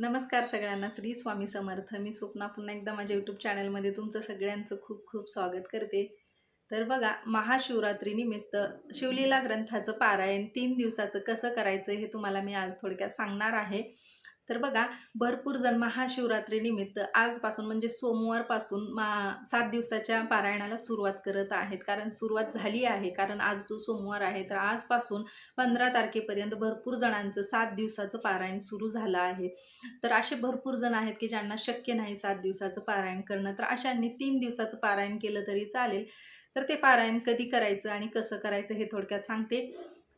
नमस्कार सगळ्यांना श्री स्वामी समर्थ. मी स्वप्ना पुन्हा एकदा माझ्या यूट्यूब चॅनलमध्ये तुमचं सगळ्यांचं खूप खूप स्वागत करते. तर बघा महाशिवरात्रीनिमित्त शिवलीला ग्रंथाचं पारायण तीन दिवसाचं कसं करायचं हे तुम्हाला मी आज थोडक्यात सांगणार आहे. तर बघा भरपूर जण महाशिवरात्रीनिमित्त आजपासून म्हणजे सोमवारपासून मा सात दिवसाच्या पारायणाला सुरुवात करत आहेत. कारण सुरुवात झाली आहे. कारण आज जो सोमवार आहे तर आजपासून पंधरा तारखेपर्यंत भरपूर जणांचं सात दिवसाचं पारायण सुरू झालं आहे. तर असे भरपूर जण आहेत की ज्यांना शक्य नाही सात दिवसाचं पारायण करणं तर अशांनी तीन दिवसाचं पारायण केलं तरी चालेल. तर ते पारायण कधी करायचं आणि कसं करायचं हे थोडक्यात सांगते.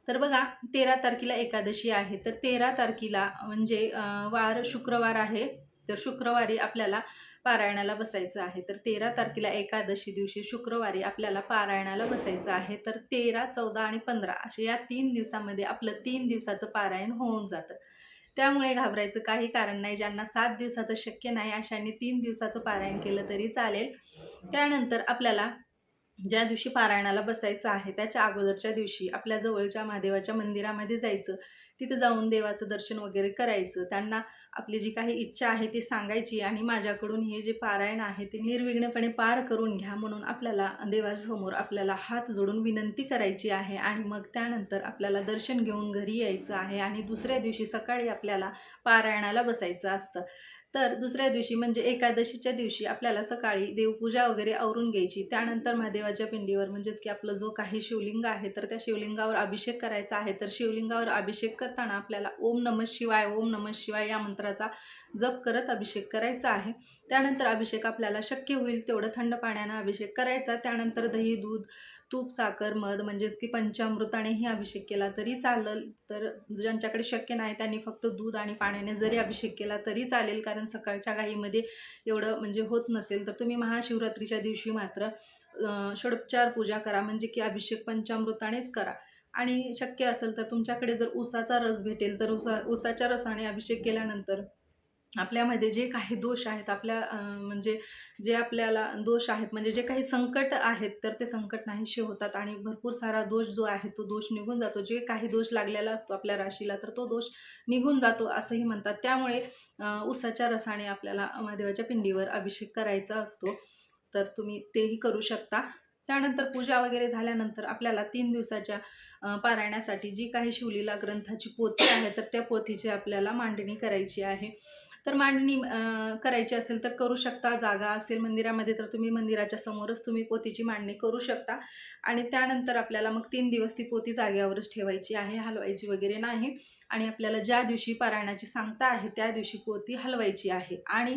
तर बघा तेरा तारखेला एकादशी आहे. तर तेरा तारखेला म्हणजे वार शुक्रवार आहे. तर शुक्रवारी आपल्याला पारायणाला बसायचं आहे. तर तेरा तारखेला एकादशी दिवशी शुक्रवारी आपल्याला पारायणाला बसायचं आहे. तर तेरा चौदा आणि पंधरा असे या तीन दिवसामध्ये आपलं तीन दिवसाचं पारायण होऊन जातं. त्यामुळे घाबरायचं काही कारण नाही. ज्यांना सात दिवसाचं शक्य नाही अशांनी तीन दिवसाचं पारायण केलं तरी चालेल. त्यानंतर आपल्याला ज्या दिवशी पारायणाला बसायचं आहे त्याच्या अगोदरच्या दिवशी आपल्या जवळच्या महादेवाच्या मंदिरामध्ये जायचं. तिथं जाऊन देवाचं दर्शन वगैरे करायचं. त्यांना आपली जी काही इच्छा आहे ती सांगायची आणि माझ्याकडून हे जे पारायण आहे ते निर्विघ्नपणे पार करून घ्या म्हणून आपल्याला देवासमोर आपल्याला हात जोडून विनंती करायची आहे आणि मग त्यानंतर आपल्याला दर्शन घेऊन घरी यायचं आहे आणि दुसऱ्या दिवशी सकाळी आपल्याला पारायणाला बसायचं असतं. तर दुसऱ्या दिवशी म्हणजे एकादशीच्या दिवशी आपल्याला सकाळी देवपूजा वगैरे आवरून घ्यायची. त्यानंतर महादेवाच्या पिंडीवर म्हणजेच की आपलं जो काही शिवलिंग आहे तर त्या शिवलिंगावर अभिषेक करायचा आहे. तर शिवलिंगावर अभिषेक करताना आपल्याला ओम नमः शिवाय ओम नमः शिवाय या मंत्राचा जप करत अभिषेक करायचा आहे. त्यानंतर अभिषेक आपल्याला शक्य होईल तेवढं थंड पाण्यानं अभिषेक करायचा. त्यानंतर दही दूध तूप साखर मध म्हणजेच की पंचामृतानेही अभिषेक केला तरी चालेल. तर ज्यांच्याकडे शक्य नाही त्यांनी फक्त दूध आणि पाण्याने जरी अभिषेक केला तरी चालेल. कारण सकाळच्या घाईमध्ये एवढं म्हणजे होत नसेल तर तुम्ही महाशिवरात्रीच्या दिवशी मात्र षडोपचार पूजा करा म्हणजे की अभिषेक पंचामृतानेच करा. आणि शक्य असेल तर तुमच्याकडे जर उसाचा रस भेटेल तर उसा उसाच्या रसाने अभिषेक केल्यानंतर आपल्यामध्ये जे काही दोष आहेत आपल्या म्हणजे जे आपल्याला दोष आहेत म्हणजे जे काही संकट आहेत तर ते संकट नाहीसे होतात आणि भरपूर सारा दोष जो आहे तो दोष निघून जातो. जे काही दोष लागलेला असतो आपल्या राशीला तर तो दोष निघून जातो असंही म्हणतात. त्यामुळे उसाच्या रसाने आपल्याला महादेवाच्या पिंडीवर अभिषेक करायचा असतो. तर तुम्ही तेही करू शकता. त्यानंतर पूजा वगैरे झाल्यानंतर आपल्याला तीन दिवसाच्या पारायणासाठी जी काही शिवलीला ग्रंथाची पोथी आहे तर त्या पोथीची आपल्याला मांडणी करायची आहे. तर मांडणी करायची असेल तर करू शकता. जागा असेल मंदिरामध्ये तर तुम्ही मंदिराच्या समोरच तुम्ही पोतीची मांडणी करू शकता. आणि त्यानंतर आपल्याला मग तीन दिवस ती पोती जागेवरच ठेवायची आहे हलवायची वगैरे नाही. आणि आपल्याला ज्या दिवशी पारायणाची सांगता आहे त्या दिवशी पोती हलवायची आहे. आणि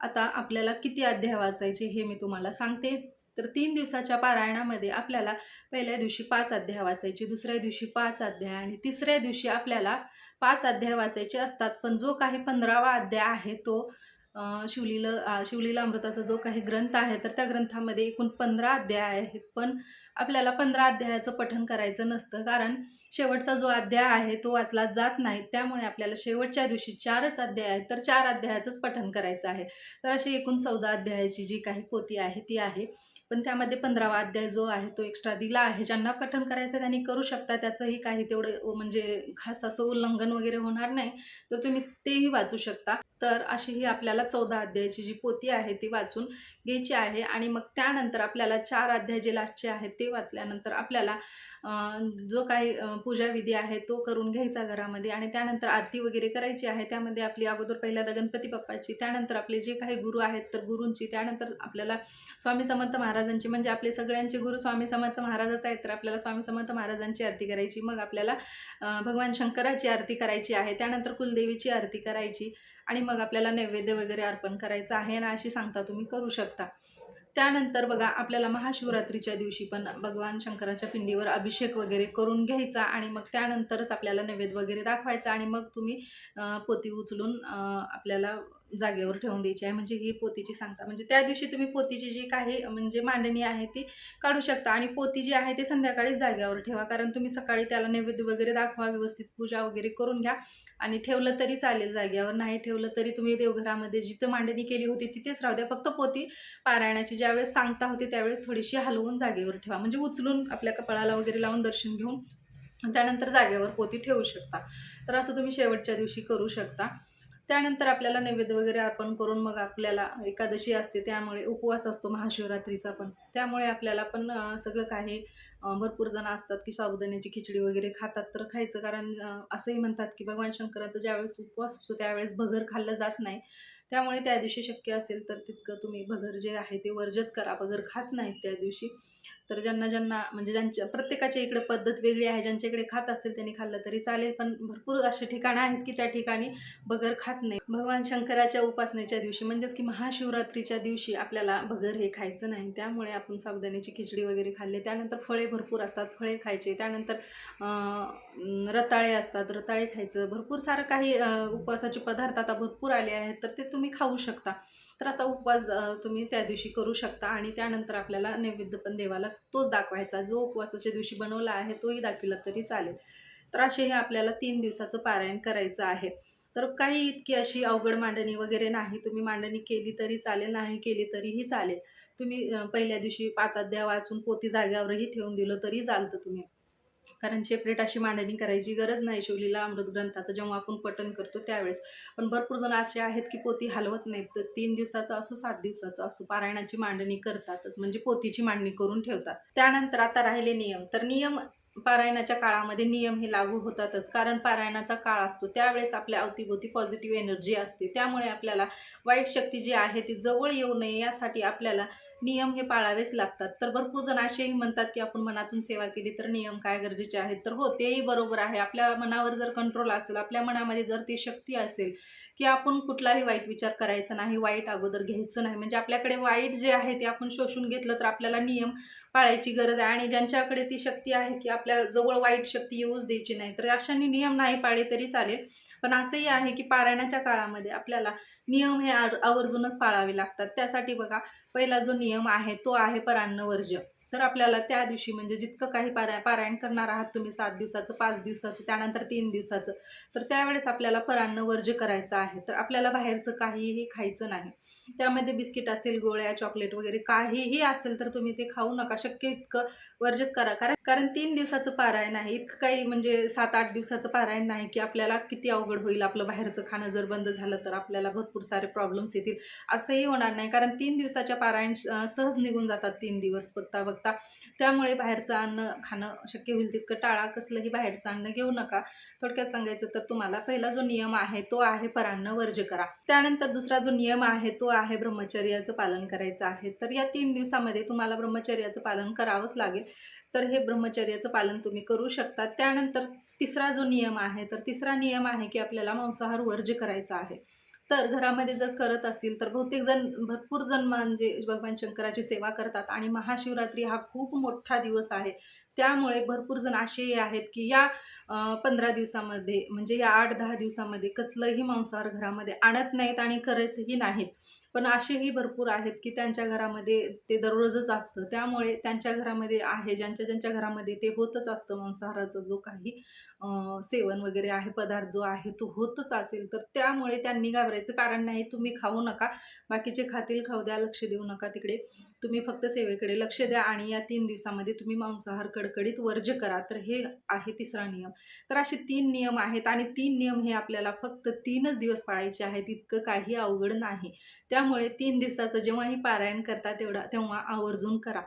आता आपल्याला किती अध्याय वाचायचे हे मी तुम्हाला सांगते. तर तीन दिवसाच्या पारायणामध्ये आपल्याला पहिल्या दिवशी पाच अध्याय वाचायचे दुसऱ्या दिवशी पाच अध्याय आणि तिसऱ्या दिवशी आपल्याला पाच अध्याय वाचायचे असतात. पण जो काही पंधरावा अध्याय आहे तो शिवलीला शिवलीला अमृताचा जो काही ग्रंथ आहे तर त्या ग्रंथामध्ये एकूण पंधरा अध्याय आहेत. पण आपल्याला पंधरा अध्यायाचं पठन करायचं नसतं. कारण शेवटचा जो अध्याय आहे तो वाचला जात नाही. त्यामुळे आपल्याला शेवटच्या दिवशी चारच अध्याय आहेत तर चार अध्यायाचंच पठन करायचं आहे. तर अशी एकूण चौदा अध्यायाची जी काही पोथी आहे ती आहे. पण त्यामध्ये पंधरावा अध्याय जो आहे तो एक्स्ट्रा दिला आहे. ज्यांना पठण करायचं त्यांनी करू शकता. त्याचंही काही तेवढं म्हणजे खास असं उल्लंघन वगैरे होणार नाही. तर तुम्ही तेही वाचू शकता. तर अशी ही आपल्याला चौदा अध्यायाची जी पोती आहे ती वाचून घ्यायची आहे. आणि मग त्यानंतर आपल्याला चार अध्याय जे लास्टचे आहेत ते वाचल्यानंतर आपल्याला जो काही पूजाविधी आहे तो करून घ्यायचा घरामध्ये. आणि त्यानंतर आरती वगैरे करायची आहे. त्यामध्ये आपली अगोदर पहिल्यांदा गणपती बाप्पाची त्यानंतर आपले जे काही गुरु आहेत तर गुरूंची त्यानंतर आपल्याला स्वामी समर्थ महाराजांची म्हणजे आपले सगळ्यांचे गुरु स्वामी समर्थ महाराजच आहेत तर आपल्याला स्वामी समर्थ महाराजांची आरती करायची मग आपल्याला भगवान शंकराची आरती करायची आहे त्यानंतर कुलदेवीची आरती करायची आणि मग आपल्याला नैवेद्य वगैरे अर्पण करायचं आहे ना अशी सांगता तुम्ही करू शकता. त्यानंतर बघा आपल्याला महाशिवरात्रीच्या दिवशी पण भगवान शंकराच्या पिंडीवर अभिषेक वगैरे करून घ्यायचा आणि मग त्यानंतरच आपल्याला नैवेद्य वगैरे दाखवायचा आणि मग तुम्ही पोती उचलून आपल्याला जागेवर ठेवून द्यायची आहे. म्हणजे ही पोतीची सांगता. म्हणजे त्या दिवशी तुम्ही पोतीची जी काही म्हणजे मांडणी आहे ती काढू शकता. आणि पोती जी आहे ते संध्याकाळी जागेवर ठेवा. कारण तुम्ही सकाळी त्याला नैवेद्य वगैरे दाखवा व्यवस्थित पूजा वगैरे करून घ्या. आणि ठेवलं तरी चालेल जागेवर. नाही ठेवलं तरी तुम्ही देवघरामध्ये जिथं मांडणी केली होती तिथेच राहू द्या. फक्त पोती पारायणाची ज्यावेळेस सांगता होती त्यावेळेस थोडीशी हलवून जागेवर ठेवा. म्हणजे उचलून आपल्या कपाळाला वगैरे लावून दर्शन घेऊन त्यानंतर जागेवर पोती ठेवू शकता. तर असं तुम्ही शेवटच्या दिवशी करू शकता. त्यानंतर आपल्याला नैवेद्य वगैरे अर्पण करून मग आपल्याला एकादशी असते त्यामुळे उपवास असतो महाशिवरात्रीचा पण. त्यामुळे आपल्याला पण सगळं काही भरपूर जण असतात की साबुदाण्याची खिचडी वगैरे खातात. तर खायचं कारण असंही म्हणतात की भगवान शंकराचा ज्यावेळेस उपवास असतो त्यावेळेस भगर खाल्लं जात नाही. त्यामुळे त्या दिवशी शक्य असेल तर तितकं तुम्ही भगर जे आहे ते वर्जच करा. भगर खात नाहीत त्या दिवशी. तर ज्यांना ज्यांना म्हणजे ज्यांच्या प्रत्येकाच्या इकडे पद्धत वेगळी आहे ज्यांच्या इकडे खात असतील त्यांनी खाल्लं तरी चालेल पण भरपूर असे ठिकाणं आहेत की त्या ठिकाणी बगर खात नाही. भगवान शंकराच्या उपासनेच्या दिवशी म्हणजेच की महाशिवरात्रीच्या दिवशी आपल्याला बगर हे खायचं नाही. त्यामुळे आपण साबुदाण्याची खिचडी वगैरे खाल्ली. त्यानंतर फळे भरपूर असतात फळे खायचे. त्यानंतर रताळे असतात. रताळे खायचं. भरपूर सारं काही उपवासाचे पदार्थ आता भरपूर आले आहेत तर ते तुम्ही खाऊ शकता. तर असा उपवास तुम्ही त्या दिवशी करू शकता आणि त्यानंतर आपल्याला नैवेद्य पण देवाला तोच दाखवायचा. जो उपवासाच्या दिवशी बनवला आहे तोही दाखविला तरी चालेल. तर असे हे आपल्याला तीन दिवसाचं पारायण करायचं आहे. तर काही इतकी अशी अवघड मांडणी वगैरे नाही. तुम्ही मांडणी केली तरी चालेल नाही केली तरीही चालेल. तुम्ही पहिल्या दिवशी पाच अध्याय वाचून पोती जाग्यावरही ठेवून दिलं तरी चालतं तुम्ही. कारण सेपरेट अशी मांडणी करायची गरज नाही शिवलीला अमृत ग्रंथाचं जेव्हा आपण पठन करतो त्यावेळेस. पण भरपूर जण असे आहेत की पोती हलवत नाहीत तर तीन दिवसाचं असो सात दिवसाचं असो पारायणाची मांडणी करतातच. म्हणजे पोतीची मांडणी करून ठेवतात. त्यानंतर आता राहिले नियम. तर नियम पारायणाच्या काळामध्ये नियम हे लागू होतातच. कारण पारायणाचा काळ असतो. त्यावेळेस आपल्या अवतीभोवती पॉझिटिव्ह एनर्जी असते. त्यामुळे आपल्याला वाईट शक्ती जी आहे ती जवळ येऊ नये यासाठी आपल्याला नियम हे पाळावेच लागतात. तर भरपूर जण असेही म्हणतात की आपण मनातून सेवा केली तर नियम काय गरजेचे आहेत? तर हो तेही बरोबर आहे. आपल्या मनावर जर कंट्रोल असेल आपल्या मनामध्ये जर ती शक्ती असेल की आपण कुठलाही वाईट विचार करायचा नाही वाईट अगोदर घ्यायचं नाही. म्हणजे आपल्याकडे वाईट जे आहे ते आपण शोषून घेतलं तर आपल्याला नियम पाळायची गरज आहे. आणि ज्यांच्याकडे ती शक्ती आहे की आपल्या जवळ वाईट शक्ती येऊच द्यायची नाही तर अशांनी नियम नाही पाळले तरी चालेल. पण असंही आहे की पारायणाच्या काळामध्ये आपल्याला नियम हे आवर्जूनच पाळावे लागतात. त्यासाठी बघा पहिला जो नियम आहे तो आहे परान्न वर्ज्य. तर आपल्याला त्या दिवशी म्हणजे जितकं काही पाराय पारायण करणार आहात तुम्ही सात दिवसाचं पाच दिवसाचं त्यानंतर तीन दिवसाचं तर त्यावेळेस आपल्याला परान्न वर्ज्य करायचं आहे. तर आपल्याला बाहेरचं काहीही खायचं नाही. त्यामध्ये बिस्किट असेल गोळ्या चॉकलेट वगैरे काहीही असेल तर तुम्ही ते खाऊ नका. शक्य इतकं वर्जच करा. कारण कारण तीन दिवसाचं पारायण आहे. इतकं काही म्हणजे सात आठ दिवसाचं पारायण नाही की आपल्याला किती अवघड होईल आपलं बाहेरचं खाणं. जर बंद झालं तर आपल्याला भरपूर सारे प्रॉब्लेम्स येतील. असंही होणार नाही. कारण तीन दिवसाच्या पारायण सहज निघून जातात तीन दिवस बघता बघता त्यामुळे बाहेरचं अन्न खाणं शक्य होईल तितकं टाळा कसलंही बाहेरचं अन्न घेऊ नका. थोडक्यात सांगायचं तर तुम्हाला पहिला जो नियम आहे तो आहे परान्न वर्ज करा. त्यानंतर दुसरा जो नियम आहे तो आहे ब्रह्मचर्याचं पालन करायचं आहे. तर या तीन दिवसामध्ये तुम्हाला ब्रह्मचर्याचं पालन करावंच लागेल. तर हे ब्रह्मचर्याचं पालन तुम्ही करू शकता. त्यानंतर तिसरा जो नियम आहे तर तिसरा नियम आहे की आपल्याला मांसाहार वर्ज करायचा आहे. तर घरामध्ये जर करत असतील तर बहुतेक जण भरपूर जण म्हणजे भगवान शंकराची सेवा करतात आणि महाशिवरात्री हा खूप मोठा दिवस आहे. त्यामुळे भरपूर जण असेही आहेत की या पंधरा दिवसामध्ये म्हणजे या आठ दहा दिवसामध्ये कसलंही मांसाहार घरामध्ये आणत नाहीत आणि करतही नाहीत. पण असेही भरपूर आहेत की त्यांच्या घरामध्ये ते दररोजच असतं. त्यामुळे त्यांच्या घरामध्ये आहे ज्यांच्या ज्यांच्या घरामध्ये ते होतच असतं. मांसाहाराचं जो काही सेवन वगैरे आहे पदार्थ जो आहे तो होतच असेल तर त्यामुळे त्यांनी घाबरायचं कारण नाही. तुम्ही खाऊ नका. बाकीचे खातील खाऊ द्या लक्ष देऊ नका तिकडे. तुम्ही फक्त सेवेकडे लक्ष द्या आणि या तीन दिवसामध्ये तुम्ही मांसाहार कडकडीत वर्ज करा. तर हे आहे तिसरा नियम. तर असे तीन नियम आहेत आणि तीन नियम हे आपल्याला फक्त तीनच दिवस पाळायचे आहेत. इतकं काही अवघड नाही. त्या त्यामुळे तीन दिवसाचं जेव्हाही पारायण करता तेवढा तेव्हा आवर्जून करा.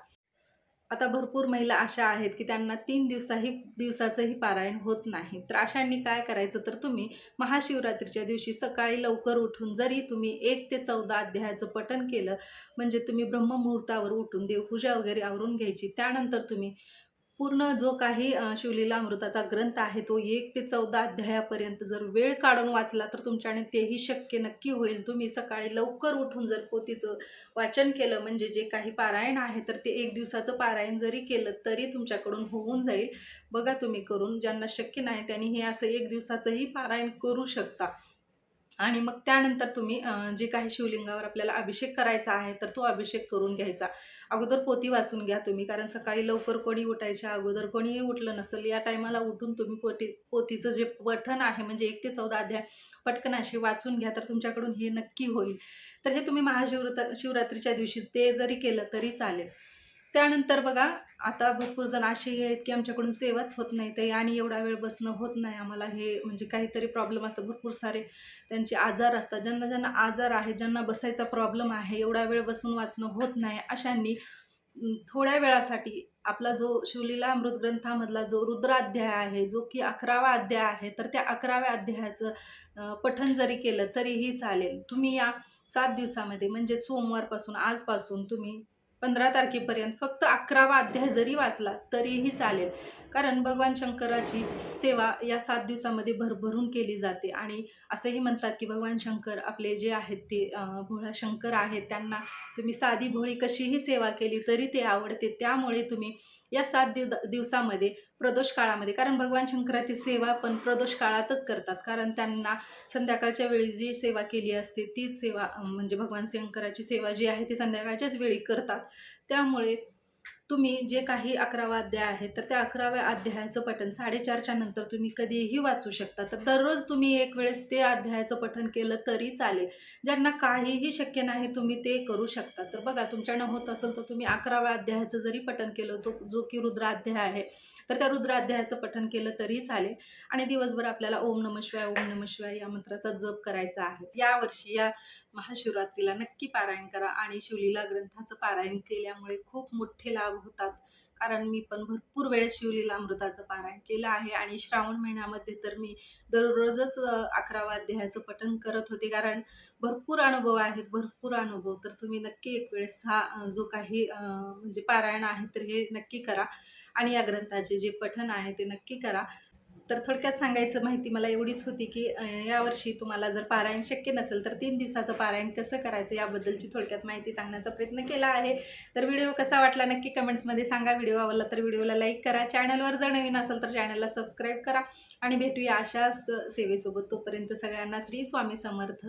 आता भरपूर महिला अशा आहेत की त्यांना तीन दिवसाही दिवसाचंही पारायण होत नाही. तर अशांनी काय करायचं? तर तुम्ही महाशिवरात्रीच्या दिवशी सकाळी लवकर उठून जरी तुम्ही एक ते चौदा अध्यायाचं पठण केलं म्हणजे तुम्ही ब्रह्ममुहूर्तावर उठून देवपूजा वगैरे आवरून घ्यायची त्यानंतर तुम्ही पूर्ण जो काही शिवलीला अमृताचा ग्रंथ आहे तो एक ते चौदा अध्यायापर्यंत जर वेळ काढून वाचला तर तुमच्याने तेही शक्य नक्की होईल. तुम्ही सकाळी लवकर उठून जर पोतीचं वाचन केलं म्हणजे जे काही पारायण आहे तर ते एक दिवसाचं पारायण जरी केलं तरी तुमच्याकडून होऊन जाईल. बघा तुम्ही करून ज्यांना शक्य नाही त्यांनी हे असं एक दिवसाचंही पारायण करू शकता. आणि मग त्यानंतर तुम्ही जे काही शिवलिंगावर आपल्याला अभिषेक करायचा आहे तर तो अभिषेक करून घ्यायचा. अगोदर पोती वाचून घ्या तुम्ही कारण सकाळी लवकर कोणी उठायच्या अगोदर कोणीही उठलं नसेल या टायमाला उठून तुम्ही पोटी पोतीचं जे पठण आहे म्हणजे एक ते चौदा अध्याय पटकन असे वाचून घ्या तर तुमच्याकडून हे नक्की होईल. तर हे तुम्ही महाशिवरात्र शिवरात्रीच्या दिवशी ते जरी केलं तरी चालेल. त्यानंतर बघा आता भरपूर जण असेही आहेत की आमच्याकडून सेवाच होत नाही ते आणि एवढा वेळ बसणं होत नाही आम्हाला. हे म्हणजे काहीतरी प्रॉब्लेम असतं. भरपूर सारे त्यांचे आजार असतात. ज्यांना ज्यांना आजार आहे ज्यांना बसायचा प्रॉब्लेम आहे एवढा वेळ बसून वाचणं होत नाही अशांनी थोड्या वेळासाठी आपला जो शिवलीला अमृत ग्रंथामधला जो रुद्राध्याय आहे जो की अकरावा अध्याय आहे तर त्या अकराव्या अध्यायाचं पठन पठण जरी केलं तरीही चालेल. तुम्ही या सात दिवसामध्ये म्हणजे सोमवारपासून आजपासून तुम्ही पंधरा तारखेपर्यंत फक्त अकरावा अध्याय जरी वाचला तरीही चालेल. कारण भगवान शंकराची सेवा या सात दिवसामध्ये भरभरून केली जाते. आणि असंही म्हणतात की भगवान शंकर आपले जे आहेत ते भोळा शंकर आहेत त्यांना तुम्ही साधी भोळी कशीही सेवा केली तरी ते आवडते. त्यामुळे तुम्ही या सात दिव दिवसामध्ये प्रदोष काळामध्ये कारण भगवान शंकराची सेवा पण प्रदोष काळातच करतात. कारण त्यांना संध्याकाळच्या वेळी जी सेवा केली असते तीच सेवा म्हणजे भगवान शंकराची सेवा जी आहे ती संध्याकाळच्याच वेळी करतात. त्यामुळे तुम्ही जे काही अकरावा अध्याय आहे तर त्या अकराव्या अध्यायाचं पठण साडेचारच्या नंतर तुम्ही कधीही वाचू शकता. तर दररोज तुम्ही एक वेळेस ते अध्यायाचं पठण केलं तरी चालेल. ज्यांना काहीही शक्य नाही तुम्ही ते करू शकता. तर बघा तुमच्यानं होत असेल तर तुम्ही अकराव्या अध्यायाचं जरी पठण केलं तो जो की रुद्राध्याय आहे तर त्या रुद्राध्यायाचं पठण केलं तरी चालेल. आणि दिवसभर आपल्याला ओम नम शिवाय ओम नम शिवाय या मंत्राचा जप करायचा आहे. यावर्षी या महाशिवरात्रीला नक्की पारायण करा आणि शिवलीला ग्रंथाचं पारायण केल्यामुळे खूप मोठे लाभ होतात. कारण मी पण भरपूर वेळेस शिवलीला अमृताचं पारायण केलं आहे आणि श्रावण महिन्यामध्ये तर मी दररोजच अकरावा अध्यायाचं पठण करत होते. कारण भरपूर अनुभव आहेत भरपूर अनुभव. तर तुम्ही नक्की एक वेळेस हा जो काही म्हणजे पारायण आहे तर हे नक्की करा. आणि या ग्रंथाचे जे पठण आहे ते नक्की करा. तर थोडक्यात सांगायचं माहिती मला एवढीच होती की यावर्षी तुम्हाला जर पारायण शक्य नसेल तर तीन दिवसाचं पारायण कसं करायचं याबद्दलची थोडक्यात माहिती सांगण्याचा प्रयत्न केला आहे. तर व्हिडिओ कसा वाटला नक्की कमेंट्समध्ये सांगा. व्हिडिओ आवडला तर व्हिडिओला लाईक करा. चॅनलवर जर नवीन असेल तर चॅनलला सबस्क्राईब करा. आणि भेटूया अशाच सेवेसोबत. तोपर्यंत सगळ्यांना श्री स्वामी समर्थ.